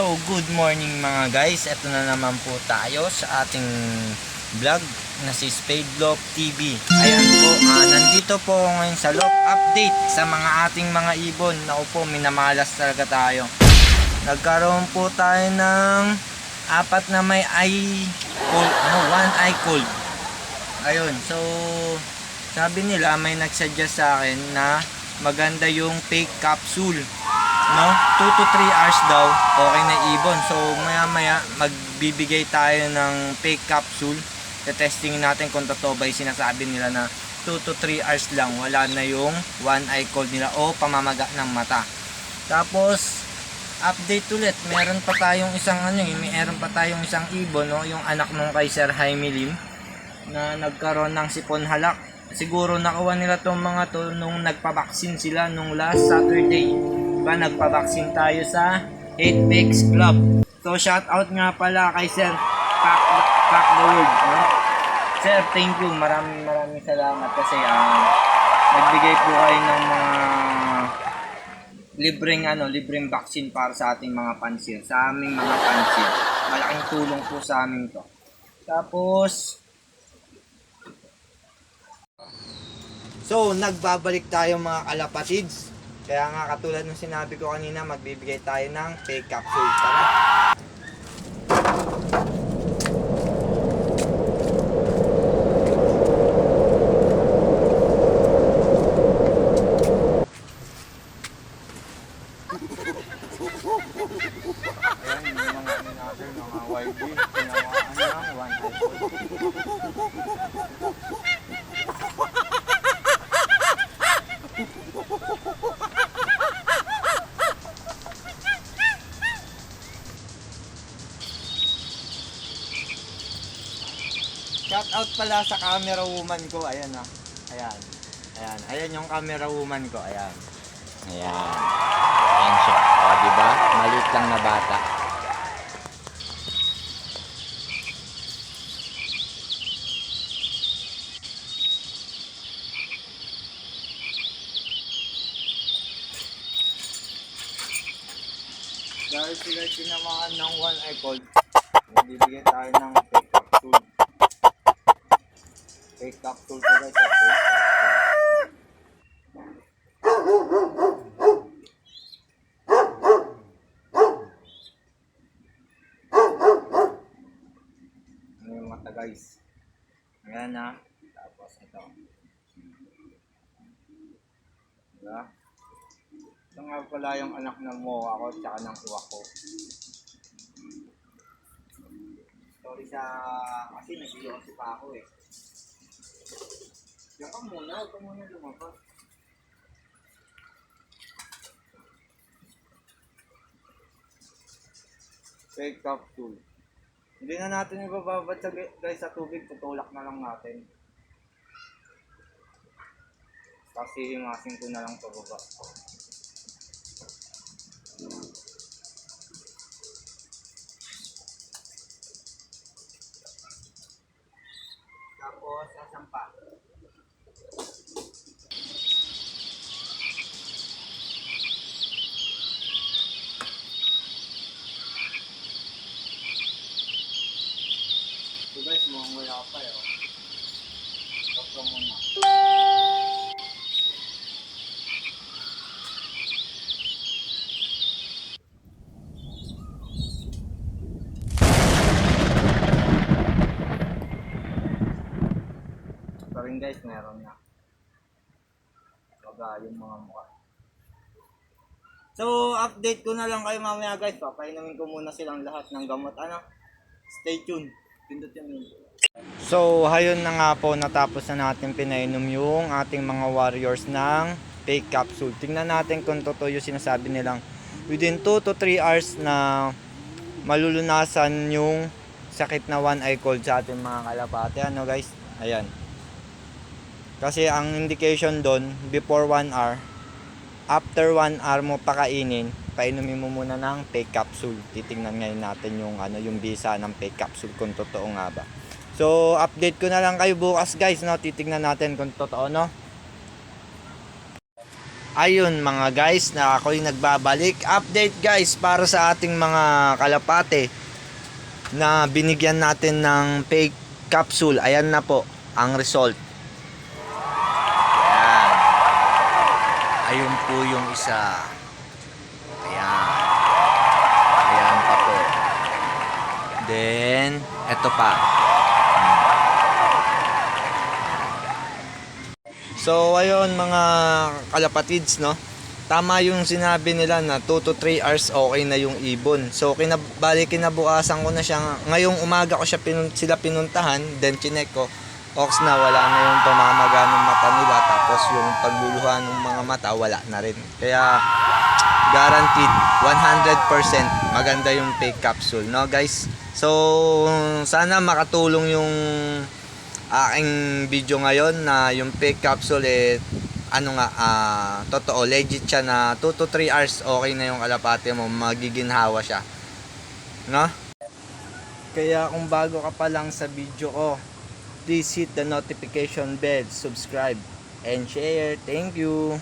So, good morning mga guys. Ito na naman po tayo sa ating vlog na si Spade Loft TV. Ayan po, ah, nandito po ngayon sa Loft Update sa mga ating mga ibon. Naku po, minamalas talaga tayo. Nagkaroon po tayo ng apat na may eye cold, ano, one eye cold. Ayun, so sabi nila may nagsuggest sa akin na maganda yung fake capsule no? 2 to 3 hours daw, okay na ibon. So, maya-maya, magbibigay tayo ng fake capsule. Testing natin kung totoo ba yung sinasabi nila na 2 to 3 hours lang, wala na yung one eye cold nila o pamamaga ng mata. Tapos, update ulit. Meron pa tayong isang ano, eh, meron pa tayong isang ibon, no? Yung anak nung kay Sir Jaime Lim na nagkaroon ng sipon halak. Siguro nakuha nila tong mga to nung nagpabaksin sila nung last Saturday. Diba, nagpabaksin tayo sa 8 Club. So, shout out nga pala kay Sir Pack, Pack the World. No? Sir, thank you. Maraming maraming salamat kasi ah, nagbigay po kayo ng mga libreng ano, libreng vaccine para sa ating mga pansil, sa aming mga pansil. Malaking tulong po sa amin to. Tapos, So, nagbabalik tayo mga kalapatids. Kaya nga katulad ng sinabi ko kanina, magbibigay tayo ng fake capsule. Tara! Ayan, yung mga ano natin, mga YB, tinamaan ng one Shout out pala sa camera woman ko. Ayan ah. Ayan. Ayan. Ayan yung camera woman ko. Ayan. Ayan. Ayan siya. O, di ba? Maliit lang na bata. Dahil sila tinamaan ng one cold, bibigyan tayo ng fake capsule. Fake capsule to guys. ah, Fake capsule. Ano yung mata guys? Ayan na. Tapos ito. Diba? Ito nga pala yung anak ng moa ko tsaka ng uwak ko. Sorry sa... Kasi nag kasi pa ako eh. Diyan ka muna, ka muna lumabas. Fake capsule. Hindi na natin ibababad sa guys sa tubig, tutulak na lang natin. Kasi himasin ko na lang pababa. Tapos, sasampa. So guys, mukhang wala pa eh. oh. Stop ka muna. Guys, meron na. Baga yung mga mukha. So, update ko na lang kayo mamaya guys. Papainumin ko muna silang lahat ng gamot. Ano? Stay tuned. Pindot yung. So, hayun na nga po, natapos na natin pinainom yung ating mga warriors ng fake capsule. Tingnan natin kung totoo yung sinasabi nilang within 2 to 3 hours na malulunasan yung sakit na one eye cold sa ating mga kalapate. Ano guys? Ayan. Kasi ang indication doon, before 1 hour, after 1 hour mo pakainin, painumin mo muna ng fake capsule. Titingnan ngayon natin yung ano yung bisa ng fake capsule kung totoo nga ba. So, update ko na lang kayo bukas guys, no? Titingnan natin kung totoo, no? ayun mga guys na ako'y nagbabalik update guys para sa ating mga kalapate na binigyan natin ng fake capsule ayan na po ang result ayan ayun po yung isa eto pa So ayun mga kalapatids no. Tama yung sinabi nila na 2 to 3 hours okay na yung ibon. So kinabali kinabukasan ko na siya ngayong umaga ko siya pinun- sila pinuntahan then chinek ko ox na wala na yung pamamaga ng mata nila tapos yung pagluluha ng mga mata wala na rin. Kaya guaranteed 100% maganda yung fake capsule no guys. So sana makatulong yung aking video ngayon na yung fake capsule eh ano nga ah, totoo legit siya na 2 to 3 hours okay na yung kalapate mo magiginhawa siya. No? Kaya kung bago ka pa lang sa video ko please hit the notification bell subscribe and share. Thank you